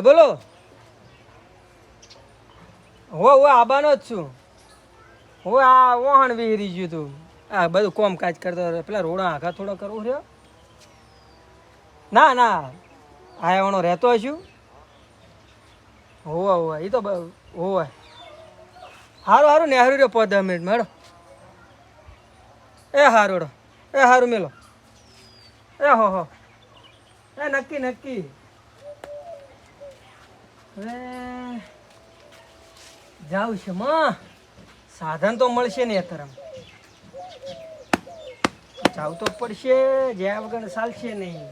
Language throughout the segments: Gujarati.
હા, બોલો. હો, હું આબાનો જ છું. હું આ વહાણ વિહરી ગયું તું. આ બધું કોમ કાજ કરતો. પેલા રોડા આખા થોડા કરવું રહ્યો. ના ના. આ એવાનો રહેતો છું. હોવા હોવા. એ તો હોવા. સારું સારું નેહરુ રહ્યો પાંચ મિનિટ મેળો એ હારું એ હારું, મેલો. એ હો હો. એ નક્કી નક્કી. હવે જાઉં છે માં સાધન તો મળશે ને અત્યારે જાવ તો પડશે, જ્યાં વગર ચાલશે નહીં.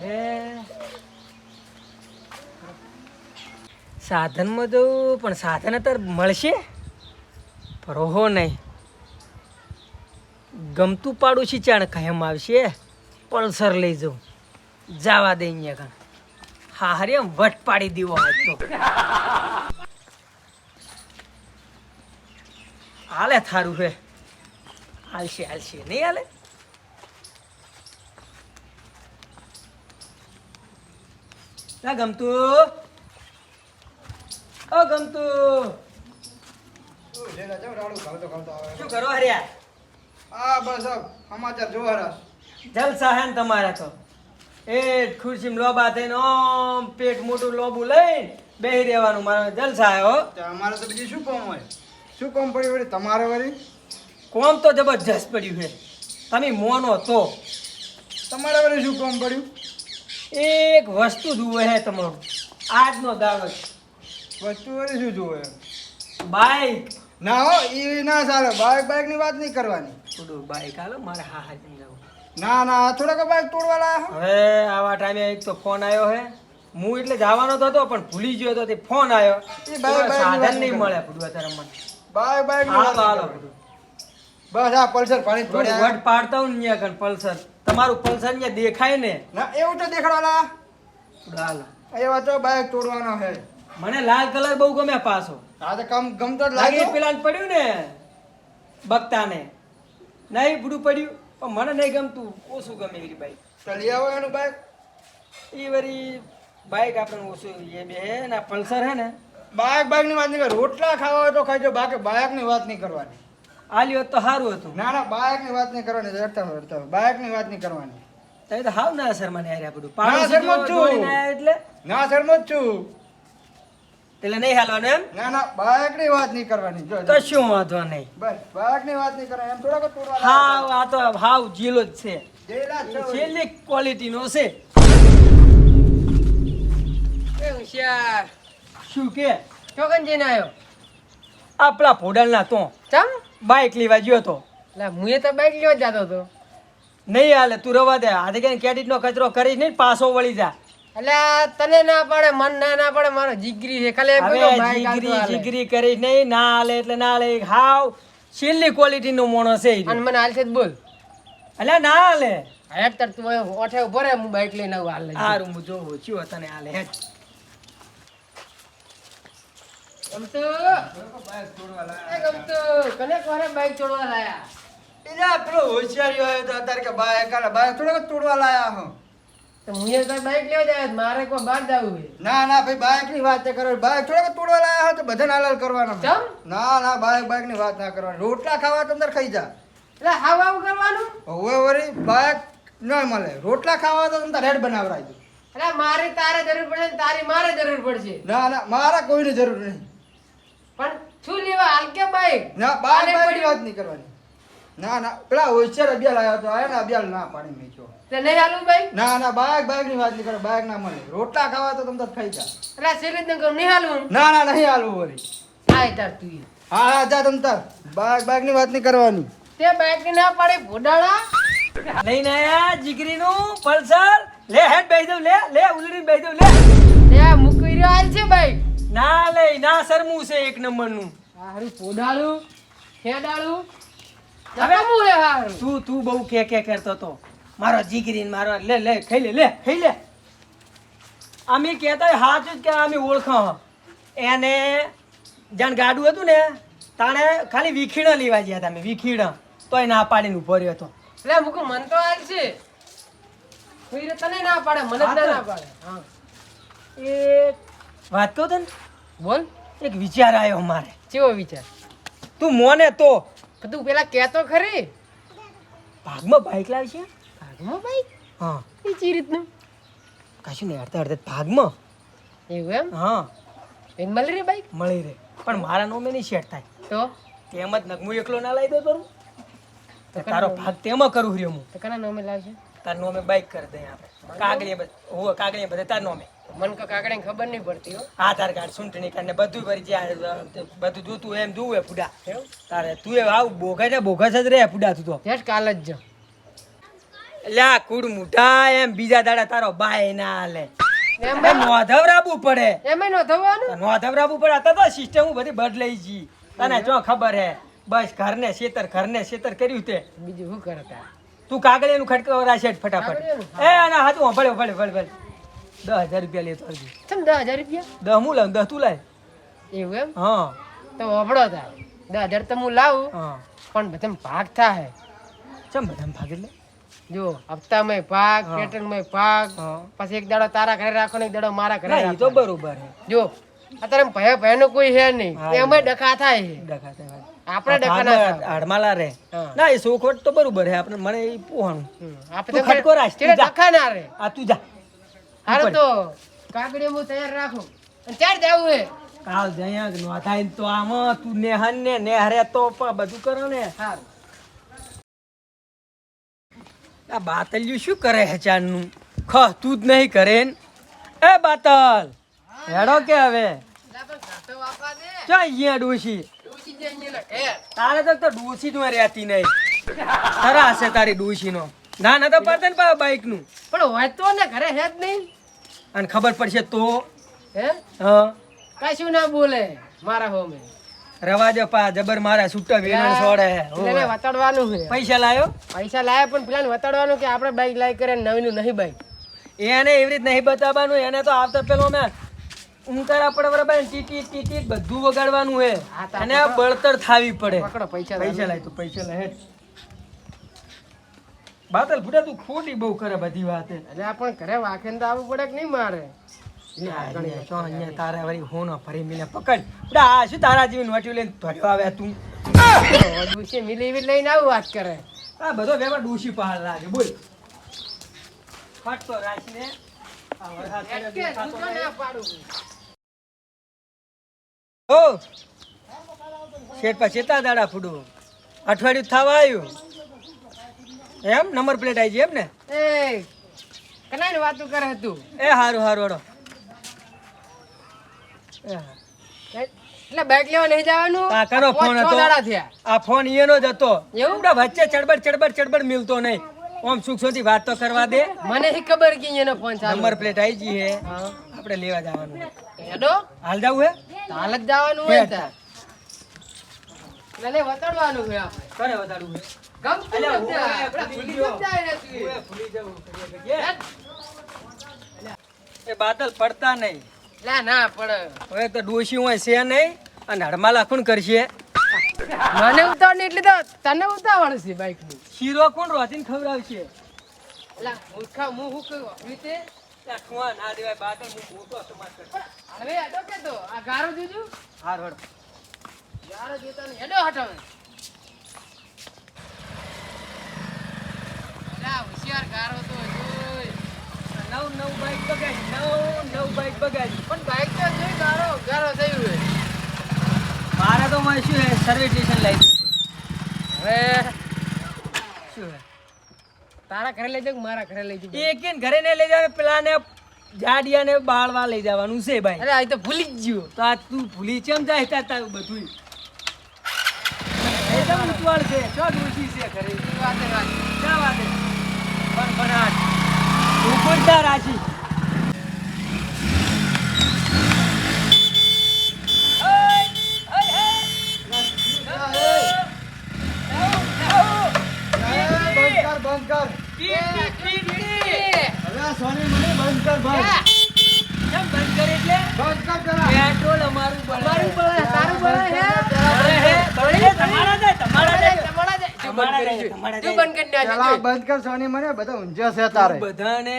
હવે સાધનમાં જવું પણ સાધન અત્યારે મળશે? પરોહો નહીં. ગમતું પાડું છે ચાણ કાયમ આવશે. પલ્સર લઈ જાઉં. જવા દે અહીંયા કાં હરે વટ પાડી દીવો હતો. હાલે થારું હે. હાલશે હાલશે. નહીં હાલે? ના ગમતું? ઓ ગમતું? શું કરો હર્યા? આ બસ સમાચાર જોવા જલસા હે ને તમારે તો. એ ખુરશીમાં લોબા થઈને ઓમ પેટ મોટું લોબું લઈને બેહી રહેવાનું મારો જલસા આવ્યો હો. તો અમારે તો બીજું શું કોમ હોય? શું કોમ પડ્યું વળી? તમારે વળી? કોમ તો જબરજસ્ત પડ્યું છે. તમે મોનો તો. તમારે વળી શું કોમ પડ્યું? એક વસ્તુ જુએ હે તમારું. આજનો દાડો વસ્તુ વળી શું જુએ? બાઈક. ના હો એ ના ચાલે બાઈક બાઇકની વાત નહીં કરવાની. થોડું બાઈક હાલો મારે હા હા સમજાવું ના ના થોડાક બાઈક તોડવા હવે આવા ટાઈમે એક તો ફોન આવ્યો હે. હું એટલે જવાનો તો હતો પણ ભૂલી ગયો તો તે ફોન આવ્યો સાધન નહીં મળે બધું અત્યારે મને. બાય બાય હાલો હાલો. બસ આ પલ્સર પાણી થોડી વટ પાડતા હું ને કણ પલ્સર. તમારું પલ્સર ને દેખાય ને. ના એવું તો થોડું હાલો. એવા તો બાઈક તોડવાનો છે મને લાલ કલર બહુ ગમે પાછો. આ તો કામ ગમતો લાગે પેલા પડ્યું ને બગતાને. નહીં બુડું પડ્યું. પણ મને નહીં ગમતું ઓછું ગમે એવી બાઈક લઈ આવો એનું બાઈક એ વળી બાઈક આપણને ઓછું એ બે ને પલ્સર હે ને. બાઈક બાઇકની વાત નહીં કર રોટલા ખાવા હોય તો ખાઈજો બાકી બાઇકની વાત નહીં કરવાની. આલી હોત તો સારું હતું. ના ના બાઇકની વાત નહીં કરવાની રડતા રડતા બાઇકની વાત નહીં કરવાની. તો હાવ ના સર મને હારે આ બધું ના, પાડોશી સર, છું. એટલે? ના શરમો છું. એટલે નહીં હાલવાનું એમ? ના ના બાળકની વાત નહીં કરવાની. જો. કશું વાંધો નહીં. બસ બાઇકની વાત નહીં કરવાની. એમ થોડાક તોડવા હાવ આ તો હાવ જીલો જ છે. જેલા ક્વોલિટી. છેલ્લી ક્વોલિટીનો છે. એ હોશિયાર. શું કે? ચોકન જઈને આવ્યો આપણા ભોડલના તો. ચમ? બાઇક લેવા ગયો તો લા મુએ તો બાઈક લેવા જ જતો હતો. નહીં હાલે તું રવા દે. આજે કઈ કેડિટનો કચરો કરી નહીં પાછો વળી જા. એટલે આ તને ના પડે મન ના ના પડે મારો જીગરી છે. ખાલી જીગરી જીગરી કરી નહીં. ના હાલે એટલે ના હાલે. હાવ છેલ્લી ક્વોલિટીનો મોણો છે અને મને હાલ છે બોલ. અલ્યા ના હાલે. હેડ તર તું ઓઠે ઊભો હું બાઈક લઈને આવું હાલ સારું હું જોઉં. છું તને હાલે? હેડ. ગમતું? એ કને કોરે બાઈક છોડવા લાયા? એટલે આ પેલો હોશિયારી હોય તો અત્યારે કે થોડાક તોડવા લાયા હો. ના ના ભાઈ બાઇકની વાત કરવાની. બાઇક થોડાક તોડવા લાયા હોય તો બધાને હાલાલ કરવાના ના ના બાઇક બાઇકની વાત ના કરવાની. રોટલા ખાવા તો અંદર ખાઈ જા. એટલે હાવ આવું કરવાનું? હવે બાઇક ન મળે. રોટલા ખાવા તો તમને રેડ બનાવરાય એટલે મારી તારે જરૂર પડશે તારી મારે જરૂર પડશે. ના ના મારા કોઈની જરૂર નહીં. પણ શું લેવા? હાલ કે બાઈક? ના બાઇક બાઇક વાત નહીં કરવાની. ના ના પેલા હોશિયાર અભ્યાલ આવ્યો તો આયા ને અભિયાલ ના પાડી મેચ્યો એટલે નહીં હાલું ભાઈ? ના ના બાયક બાયકની વાત નહીં બાયક ના મળે. રોટલા ખાવા તો તમને ખાઈ જા એટલે ને કહું નહીં હાલું? ના ના નહીં હાલવું વળી. આય તાર તું. હા હા જા તમ તાર. બાયક બાયકની વાત નહીં કરવાની. તે બાયકની ના પાડે ભોડાળા. લઈને આયા જીગરીનું પલ્સર. લે હેડ બેહી દઉં લે લે ઉલડી બેહી દઉં લે. લે મૂકી રહ્યો આલ છે ભાઈ. ના લે ના શરમું છે એક નંબરનું. હારું પોડાળું ખેડાળું. હવે? તું તું બહુ કે કે કરતો તો. મારો જીગરીને મારો લે લે ખાઈ લે લે ખાઈ લે. અમે કહેતા હાચું જ કે અમે ઓળખો એને જાણ ગાડું હતું ને તાણે ખાલી વિખીણ લેવા ગયા તમે વિખીણ. તો તોય ના પાડીને ઊભો રહ્યો હતો. એટલે મૂકું મન તો હાલ છે. કોઈ તને ના પાડે મને જ ના પાડે. હા. એ વાત કહું તને? બોલ. એક વિચાર આવ્યો મારે. કેવો વિચાર? તું મોને તો તું પેલા કહેતો ખરી. ભાગમાં બાઇક લાવી છે? ભાગમાં બાઇક હા. એ ચી રીતનું. કશું નહીં અડધા અડધા ભાગમાં. એવું એમ? હા. એને મળી રે બાઇક મળી રહે. પણ મારા નોમે નહીં સેટ થાય. તો? તેમ જ નગમું એકલો ના લાવી દો તારું. તો તારો ભાગ તેમાં કરું રહ્યો હું. તો કના નોમે લાવશે? તાર નોમે બાઇક કરી દે આપણે. કાગળીએ બધે કાગળીએ બધે તાર નોમે. મને કો કાકડે ખબર નહીં પડતી હો. આધાર કાર્ડ ચૂંટણી કાર્ડ ને બધું ભરી જાય બધું જોતું એમ જોવું ફુડા. તારે તું એ આવ બોગા ને બોગસ જ રે ફુડા તું તો. જસ્ટ કાલ જ જો. લ્યા કુડ મુઠા એમ બીજા દાડા તારો બાય ના હાલે. નોંધવરાવવું પડે. એમ નો થવાનું પડે. અત્યારે તો સિસ્ટમ બધી બદલાઈ જી. તને જો ખબર હે બસ ઘરને શેતર ઘરને શેતર કર્યું તે. બીજું શું કરતા? તું કાગળિયાનું ખટકો રાશે ફટાફટ? એ ના હાથું ભલે ભલે ભલે ભલે દસ હજાર રૂપિયા લેતો હજી ચમ દસ હજાર રૂપિયા? દસ હું લાવ? દસ તું લાય. એવું એમ? હા. તો વપડો થાય. દસ હજાર તો હું લાવું. પણ બધા ભાગ થાય ચમ બધા ભાગ એટલે? જો હપ્તામાં ભાગ. પેટર્નમાં ભાગ. પછી એક દાડો તારા ઘરે રાખો ને એક દાડો મારા ઘરે રાખો તો બરોબર હે જો અત્યારે ભય ભયનો કોઈ હે નહીં એમાં ડખા થાય છે. ડખા થાય. આપણે ડખા ના હાડમાલા રે ના એ સોખવટ તો બરોબર હે આપણે મને એ પોહાણું. આપણે તો ખટકો રાખ. ડખા ના રે આ તું જા. હારે તો કાકડી હું તૈયાર રાખું. અને ચાર જવું હે. કાલ જયા નોંધાઈ તો આમ તું નેહન ને નેહરે તો બધું કરો ને. સારું આ બાતલ્યું શું કરે હે ચારનું ખ તું જ નહીં કરે ને? એ બાતલ હેડો કે હવે? ચા અહીંયા ડોશી? ને. તારે તો તો ડોશી જ રહેતી નહીં. ખરા હશે તારી ડોશી નો ના ના તો પડતે ને બાઈકનું પણ હોય તો ને ઘરે હે જ નહીં. અને ખબર પડશે તો? હે? હા. કશું ના બોલે મારા હોમે. રવાજો પા જબર મારા છૂટા વેલણ છોડે. હોવે. વતાડવાનું છે. પૈસા લાયો? પૈસા લાયા પણ પેલા વતાડવાનું કે આપણે બાઈક લાઈ કરે નવી નવીનું નહીં બાઈક. એને એવી રીત નહીં બતાવવાનું એને તો આવતા પેલો મેં ઊંકાર આપણે બરાબર ટીટી ટીટી બધું વગાડવાનું હા, અને બળતર થાવી પડે. પૈસા પૈસા લાય તો પૈસા હેડ. બાતલ ફૂટા તું ખોટી બહુ કરે બધી વાતે. એટલે પણ ઘરે વાખેન તો આવવું પડે કે નહીં મારે? તારા વળી હોનો ફરી મિલે. પકડ. ફૂટા આ શું તારા જેવી નોટિયું લઈને ધર્યો આવે તું? ડૂસી મિલી એવી લઈને આવું વાત કરે. આ બધો વ્યવહાર ડૂસી પહાડ લાગે. બોલ. ફટતો રાખીને ઓ શેઠ પછી ચેતા દાડા ફૂડું. અઠવાડિયું થવા આવ્યું. એમ? નંબર પ્લેટ આવી ગઈ એમ ને? એ કનાઈ વાતું કરે હતું એ હારું હારું હડો એટલે લેવા નહીં જવાનું? આ પાંચ ફોન હતો. આ ફોન ઈએનો જ હતો. એવું? વચ્ચે ચડબડ ચડબડ ચડબડ મિલતો નહીં. ઓમ સુખ સુધી વાત તો કરવા દે. મને હી ખબર કે એનો ફોન ચાલુ નંબર પ્લેટ આવી ગઈ હે. આપણે લેવા જવાનું હેડો. હાલ જવું હે? હાલ જ જવાનું હોય હેડ. એટલે વતાડવાનું છે આપણે કરે વધારવું હે હેડ. એ બાદલ પડતા નહીં. લા ના પડે. હવે તો ડોશી હોય છે નહીં અને હડમાલા કોણ કરશે. મને ઉતાવળ એટલે તો તને ઉતાવળ છે બાઈકની શીરો કોણ રોજીને ખવડાવશે? લા મૂર્ખા હું હું કઈ વાપરી તે? ના દેવાય બાદલ હું મોટો સમાજ કરતો. હવે હેડો કે તો આ ગારો જોજો. હાર હળ. ગારો જોતા નહીં હેડો હટાવે હોશિયાર ગારો તો નવ નવ બાઈક બગાડી નવ નવ બાઈક બગાડી. પણ બાઈક તો જોઈ ગારો ગારો થયું હે મારે તો મારે શું હે સર્વિસ સ્ટેશન લઈ હવે શું તારા ઘરે લઈ જાવ મારા ઘરે લઈ જાવ એક ઘરે ને લઈ જાવ પેલાને જાડિયાને બાળવા લઈ જવાનું છે ભાઈ. અરે આ તો ભૂલી જ ગયો. તો આ તું ભૂલી ચેમ જાય તા તારું બધું એકદમ ઉતવાળ છે ચો ડોશી છે ઘરે? વાતે વાત. ક્યાં વાત? છે ઉપડતા રાશી તમારા તમારા બંધ કરી તું બંધ કરી નાખ બંધ કર સોની મને બધા ઊંઝા છે તારે. બધાને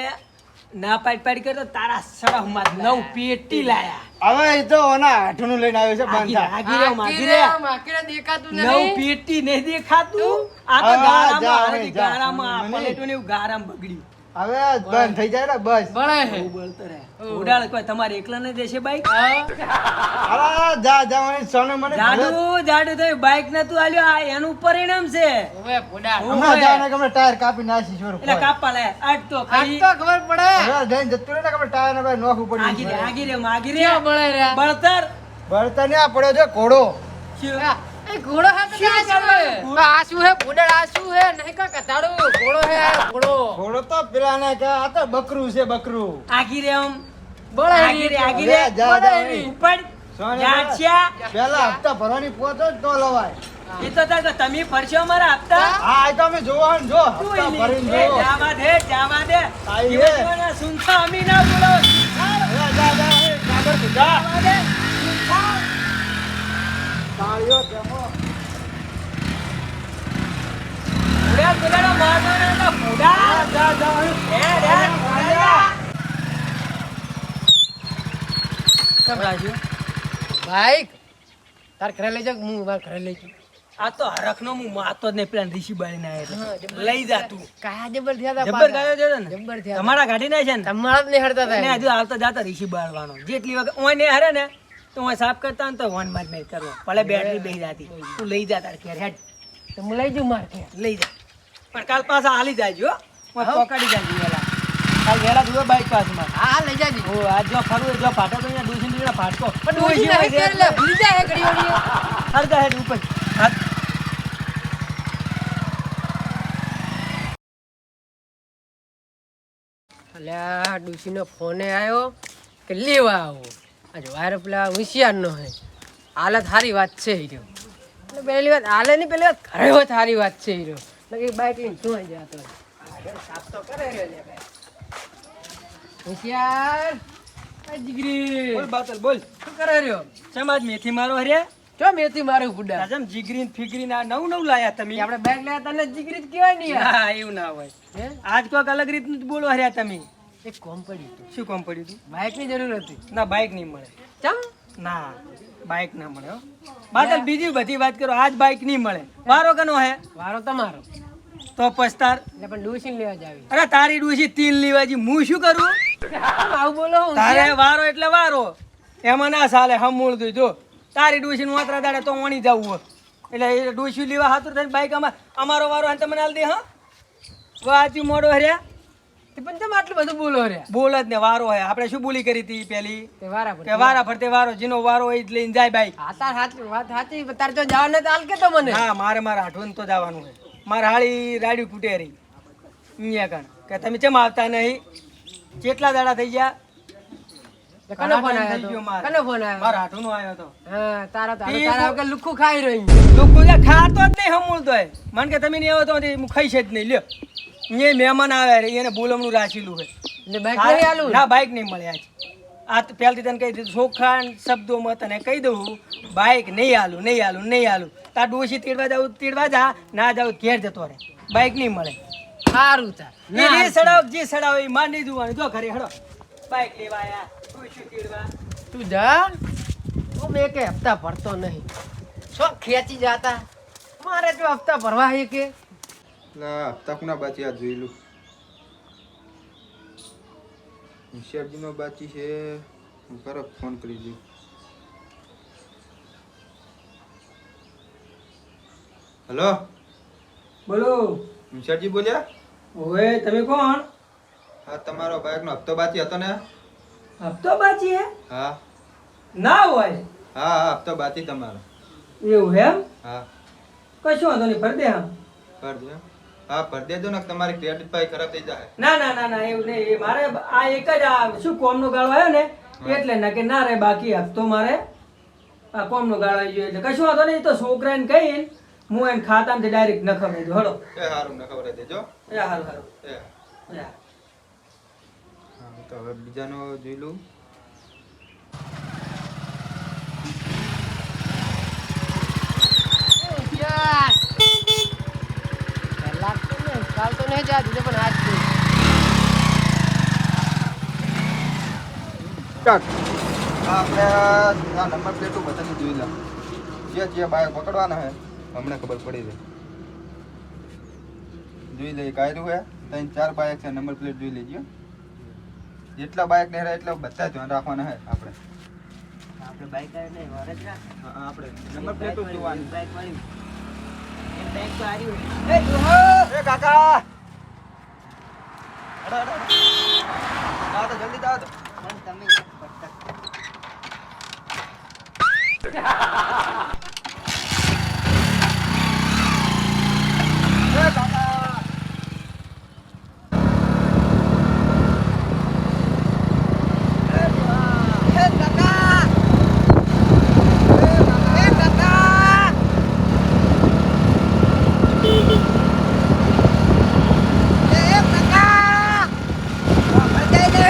ના પાડ પાડ કરતો તારા સડહમાં નવ પેટી લાયા. હવે એ તો ઓના હાથનું લઈને આવ્યો છે બંધ. આગી રહ્યો, માગી રહ્યો. માકીને દેખાતું નવ પેટી નહીં દેખાતું. આ તો ગારામાં આ ગારામાં આ ને એવું ગારામાં બગડ્યું. હવે બંધ થઈ જાય ને બસ. બળે બોલતો રહે ઉડાળ કોઈ તમારે એકલાને દેશે બાઈક. અરે જા જા મને સોને મને જાડુ જાડુ થઈ બાઈક ને તું આલ્યો આ એનું પરિણામ છે. હવે પોડા હમણાં જાને કે ટાયર કાપી નાખી છોર એટલે કાપા લે આટ તો તો ખબર પડે. હવે જઈને જતું રે ને કે ટાયર ને ભાઈ નોખું પડી આગી રે. આગી રે માગી રે. બળે રહ્યા? બળતર. બળતર ને આ પડ્યો છે ઘોડો. શું? ઘોડો હે તો આ શું હે? આ શું હે? ફોડળ આ શું હે? નહીં કા કતાડો ઘોડો હે ઘોડો? ઘોડો તો પેલા ને કે આ તો બકરું છે બકરું. આગી રે આમ. બળે આગી રે આગી રે. બળે. ઉપર. જાચ્યા પેલા હપ્તા ભરવાની પહોંચો જ તો લવાય. એ તો તા તમે ફરશો અમારા હપ્તા? હા આ તો અમે જોવા જો તું હપ્તા ભરીને એ જો. જાવા દે જાવા દે. આઈ દિવસવાળા સુનતા અમી ના બોલો. જા, જા, જા, એ જા. જાવા દે સુનતા. તાળીઓ તેમાં. ઉડ્યા પેલાનો મારનો ને તો ફૂડા. જા, જા, એ. એ રે, ફૂડા. કેમ રાજુ? બાઈક તાર ઘરે લઈ જા હું મારા ઘરે લઈ જાઉં? આ તો હરખનો હું માતો જ નહીં પેલા ઋષિ હતો. જબર. લઈ જા તું. કાયા જબર થયા હતા જબર. ગાયો છે ને? જબર થયા તમારા ગાડી ના છે ને? તમારા જ નહીં હડતા ને હતા હજુ આવતા જાતા ઋષિ બાળવાનો. જેટલી વખત ઓય ને હરે ને તો હું સાફ કરતા ને તો વન માર નહીં કરવો. ભલે બેટરી બેહી જાતી. તું લઈ જા તાર ઘેર હેડ. તો હું લઈ જઉં મારે લઈ જા. પણ કાલ પાછા હાલી જાજો હો. પકડી જાજો કાલ વેલા બાઈક પાસમાં હા લઈ જાજી. ઓ આજ જો હોય, જો ફાટો તો અહીંયા ડૂસી નીકળે ફાટકો. પણ ડોશી નહીં ઘેર લે, ભૂલી જાય ઘડી વળી. અડધા હેડ ઉપર. હાથ. અલ્યા ડોશીનો ફોને આવ્યો કે લેવા આવો. આજ વાયર પેલા હોશિયારનો હે હાલત સારી વાત છે હીરો. પહેલી વાત હાલે નહીં પહેલી વાત ઘરે સારી વાત છે હીરો. બાઈક લઈને શું આવી જતો સાફ તો કરે. હોશિયાર. જીગરી. બોલ બાતલ બોલ. શું કરે રહ્યો? ચમ આજ મેથી મારો હર્યા? ચો મેથી મારો જીગરીન ફિગરીન આ નવું નવું લાયા તમે. આપણે બેગ લેતા તને જીગરી જ કહેવાય ને હા એવું ના હોય. આજ કોઈક અલગ રીતનું જ બોલો હર્યા તમે. એક કોમ પડ્યું હતું શું કામ પડ્યું હતું જરૂર હતી. ના બાઇક નહીં મળે. ચમ? ના બાઈક ના મળે હો. બાદલ બીજી બધી વાત કરો આજ બાઈક નહીં મળે. વારો કનો હે? વારો તમારો. તો પસ્તાર. એટલે પણ ડોશીને લેવા જ અરે તારી ડૂસી તીલ લેવાજી હું શું કરું? આવું બોલો તારે વારો એટલે વારો. એમાં ના ચાલે હમૂળ દઈ જો તારી ડુસી નું વાતરા દાડે તો વણી જવું એટલે એ ડૂસી લેવા હાથું થઈને બાઈક અમાર અમારો વારો હે તમને હાલ દે હા? વાંચ્યું મોડો હર્યા. પણ તમે આટલું બધું બોલો રે બોલ જ ને વારો હે આપણે શું બોલી કરી હતી પેલી? તે વારા કે વારા ફરતે વારો. જેનો વારો હોય એ જ લઈને જાય બાઈક. હા તાર હાચી વાત સાચી તાર જો જવાને તો હાલ કે તો મને. હા મારે મારે આઠવન તો જવાનું હોય. મારે હાળી રાડ્યું ફૂટે રહી અહીંયા કણ. કે તમે ચમ આવતા નહીં? કેટલા દાડા થઈ ગયા? કનો ફોન આવ્યો. કનો ફોન મારા હા તારા તો તારા વગર લુખ્ખું ખાઈ રહી તું કોઈ ખાતો જ નહીં હમૂળ તો મને કે તમે નહીં આવો તો હું ખાઈ છે જ નહીં. લ્યો. અહીંયા મહેમાન આવે રે એને બોલમનું રાખેલું છે. એટલે બાઈક નહીં આલું? ના બાઈક નહીં મળે આજ. આ તો પહેલથી તને કહી દીધું ચોખ્ખા શબ્દોમાં તને કહી દઉં બાઈક નહીં આલું નહીં આલું નહીં આલું. તાર ડોસી તીડવા જાવ તીડવા જા ના જાવ ઘેર જતો રહે. બાઈક નહીં મળે. સારું તાર. એ જે સડાવ જે સડાવ એ માંડી જોવાનું. જો ઘરે હડો. બાઈક લેવા આયા. ડોશી તીડવા? તું જા. હું મેં કે હપ્તા ભરતો નહીં. શું ખેંચી જાતા. મારે જો હપ્તા ભરવા હે કે? ના હપ્તા કુના બાકી આ જોઈ લું. હોશિયારજીનો બાકી છે. હું કરો ફોન કરી દઉં. હલો? બોલો. હોશિયારજી બોલ્યા? ઓએ તમે કોણ? હા તમારો બાઈકનો હપ્તો બાકી હતો ને? હપ્તો બાકી હે? હા. ના હોય? હા હા હપ્તો બાકી તમારો. એવું એમ? હા. કશું વાંધો નહીં ભર દે આમ. ભર દે? હા ભર દેજો ને તમારી ક્રેડિટ પાઈ ખરાબ થઈ જાય. ના ના ના ના એવું નહીં. મારે આ એક જ આ શું કોમનો ગાળો આવ્યો ને? એટલે ના કે ના રે બાકી હપ્તો મારે આ કોમનો ગાળો આવી ગયો. એટલે કશું વાંધો નહીં તો છોકરાને કહીને. હું એને ખાતામાંથી ડાયરેક્ટ નખાવી દેજો હળો. એ હારું ને ખબર દેજો. એ હારું હારું. એ. હા. તો હવે બીજાનો જોઈ લઉં. નહીં જા દીધો પણ હાથ છે આપણે આ નંબર પ્લેટ બધાને જોઈ લે. જે જે બાઇક પકડવાના હે. હમણાં ખબર પડી જાય જોઈ લઈએ કાયરું હે. ત્રણ ચાર બાઇક છે નંબર પ્લેટ જોઈ લેજો. જેટલા બાઇક ને એટલા બધા ધ્યાન રાખવાના હે આપણે. આપણે બાઈક નહીં વરજ રાખ આપણે નંબર પ્લેટ જોવાની. બાઈક વાળી. એ બાઈક તો આવી એ કાકા! આવો તો જલ્દી આવો તો. પણ તમે એક પટ્ટા એ કાકા એ કાકા એ કાકા એ કાકા બતાઈ દે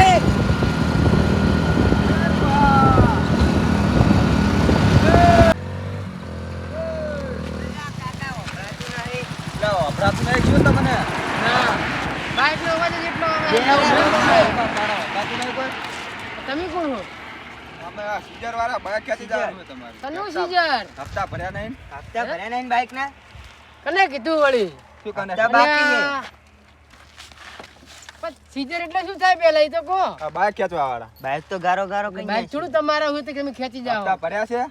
લાવો અપરાધ નહીં જોયું તમને ના બાઇક નો અવાજ જ એટલો આવે બાકી નહીં કોઈ તમે કોણ હો અમે આ સીઝર વાળા બાઇક ક્યાંથી જવાનું તમારે. તનું સીઝર? હપ્તા ભર્યા નહીં. હપ્તા ભર્યા નહીં બાઈક ના કને કીધું વળી? શું કને? હપ્તા બાકી છે. સીઝર એટલે શું થાય પેલા? તો કહો. આ બાઇક ખેંચવા વાળા. બાઈક તો ગારો ગારો કઈ બાઇક થોડું તમારા હોય તો તમે ખેંચી જાઓ. હપ્તા ભર્યા છે?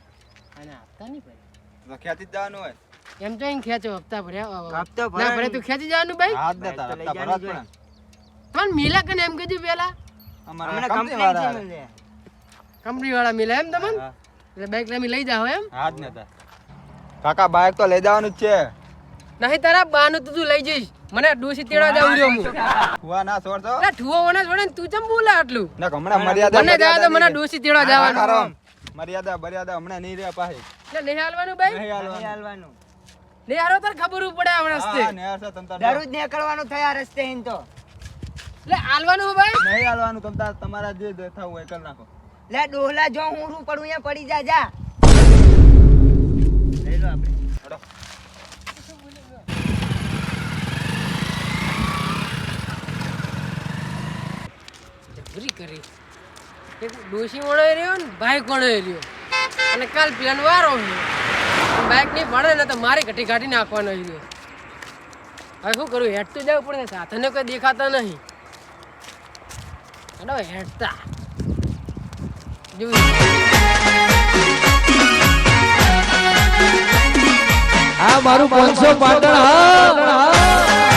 અને હપ્તા નહીં ભર્યા. તો ખેંચી જવાનું હોય. એમ તો અહીં ખેંચો હપ્તા ભર્યા. હપ્તા ના ભરે તું ખેંચી જવાનું બાઈક. હાથ દેતા હપ્તા ભરવા જ પણ મિલા કને એમ કીધું પેલા? અમારા કંપની વાળા. કંપની વાળા મિલે એમ તમને? હા. એટલે બાઈક તમે લઈ જાઓ એમ? હાથ નેતા કાકા બાઈક તો લઈ જવાનું જ છે. નહીં તારા બાનું તું તું લઈ જઈશ. મને ડોસી તેડવા જાવ રહ્યો હું. ઠુવા ના છોડતો? એટલે ઠુવા વના છોડે તું ચમ બોલે આટલું? ના હમણાં મર્યાદા મને જાવ તો મને મર્યાદા તેડવા જવાનું. મર્યાદા મર્યાદા હમણાં નહીં રહ્યા પાસે એટલે નહીં હાલવાનું બાઈક નહીં હાલવાનું. નહીં હારો તાર ખબર પડે હમણાં હા, રસ્તે નેહાર છે તમ તાર દરરોજ નીકળવાનું થયા રસ્તે હિન તો. એટલે હાલવાનું ભાઈ. નહીં હાલવાનું તમ તાર તમારા જે થવું હોય કરી નાખો. લે ડોહલા જો હું રૂ પડું અહીંયા પડી જા જા. લઈ લો આપણે. હડો. પૂરી કરી. એક ડોસી વણાઈ રહ્યો ને બાઈક વણાઈ રહ્યો. અને કાલ પ્લેન વારો બાઈક નહીં પડે ને તો મારે ઘટી કાઢી નાખવાનો રહ્યો હવે શું કરું હેઠતું જવું પડે સાધનો કોઈ દેખાતા નહીં. હેડો હેઠતા. જોયું આ મારું પાંચસો પાટણ હા.